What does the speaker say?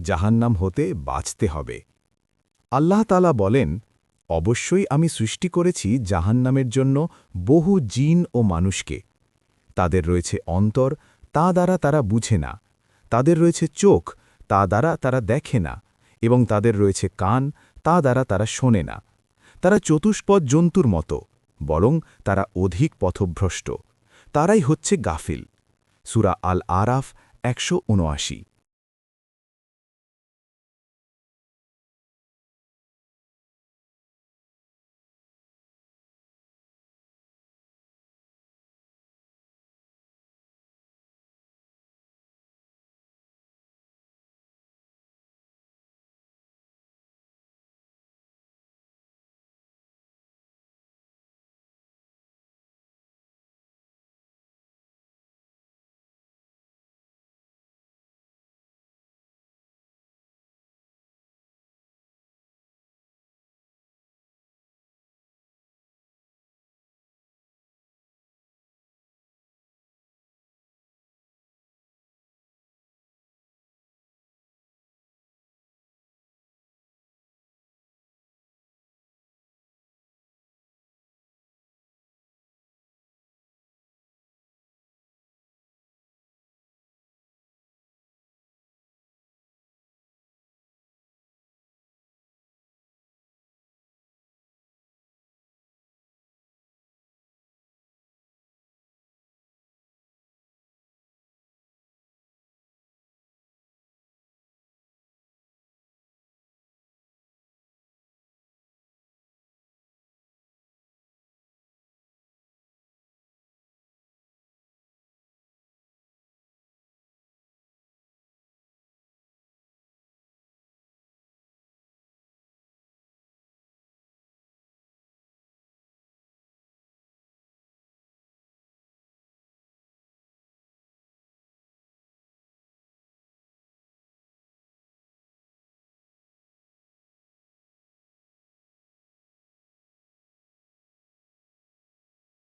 জাহান্নাম হতে বাঁচতে হবে। আল্লাহ তালা বলেন, অবশ্যই আমি সৃষ্টি করেছি জাহান্নামের জন্য বহু জিন ও মানুষকে। তাদের রয়েছে অন্তর, তা দ্বারা তারা বুঝে না। তাদের রয়েছে চোখ, তা দ্বারা তারা দেখে না। এবং তাদের রয়েছে কান, তা দ্বারা তারা শোনে না। তারা চতুষ্পদ জন্তুর মতো, বরং তারা অধিক পথভ্রষ্ট। তারাই হচ্ছে গাফিল। সুরা আল আরাফ একশো উনআশি।